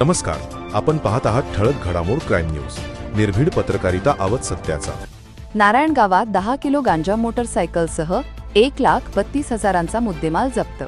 नमस्कार आपण पाहत आहात ठळक घडामोड क्राईम न्यूज. निर्भीड पत्रकारिता आवत सत्याचा. नारायण गावात दहा किलो गांजा मोटरसायकलसह एक लाख बत्तीस हजारांचा मुद्देमाल जप्त.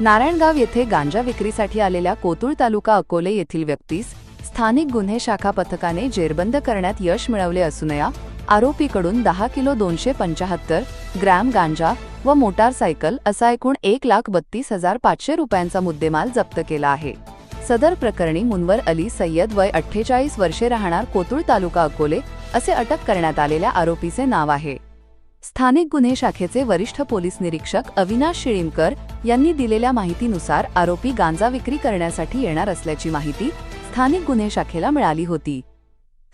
नारायणगाव येथे गांजा विक्रीसाठी आलेल्या कोतुळ तालुका अकोले येथील व्यक्तीस स्थानिक गुन्हे शाखा पथकाने जेरबंद करण्यात यश मिळवले असूनया आरोपीकडून दहा किलो दोनशे पंचाहत्तर ग्रॅम गांजा व मोटारसायकल असा एकूण एक लाख बत्तीस हजार पाचशे रुपयांचा मुद्देमाल जप्त केला आहे. सदर प्रकरणी मुनवर अली सय्यद वय अठ्ठेचाळीस वर्षे राहणार कोतुळ तालुका अकोले असे अटक करण्यात आलेल्या आरोपीचे नाव आहे. स्थानिक गुन्हे शाखेचे वरिष्ठ पोलीस निरीक्षक अविनाश शिळीमकर यांनी दिलेल्या माहितीनुसार आरोपी गांजा विक्री करण्यासाठी येणार असल्याची माहिती स्थानिक गुन्हे शाखेला मिळाली होती.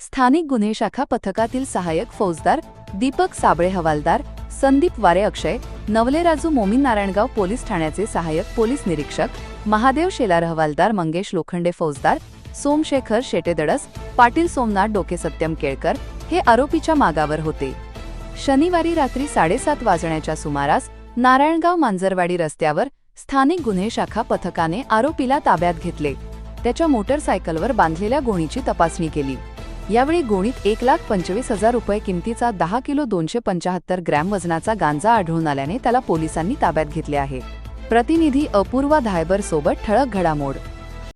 स्थानिक गुन्हे शाखा पथकातील सहाय्यक फौजदार दीपक साबळे हवालदार संदीप वारे अक्षय नवलेराजू मोमीन नारायणगाव पोलीस ठाण्याचे सहाय्यक पोलीस निरीक्षक महादेव शेलार हवालदार मंगेश लोखंडे फौजदार सोमशेखर शेटेदडस पाटील सोमनाथ डोके सत्यम केळकर हे आरोपीच्या मागावर होते. शनिवारी रात्री साडेसात वाजण्याच्या सुमारास नारायणगाव मांजरवाडी रस्त्यावर स्थानिक गुन्हे शाखा पथकाने आरोपीला ताब्यात घेतले. त्याच्या मोटरसायकलवर बांधलेल्या गोणीची तपासणी केली. यावेळी गोणीत एक लाख पंचवीस हजार रुपये किमतीचा दहा किलो दोनशे पंचाहत्तर ग्रॅम वजनाचा गांजा आढळून आल्याने त्याला पोलिसांनी ताब्यात घेतले आहे. प्रतिनिधी अपूर्वा धायबर सोबत ठळक घडामोड.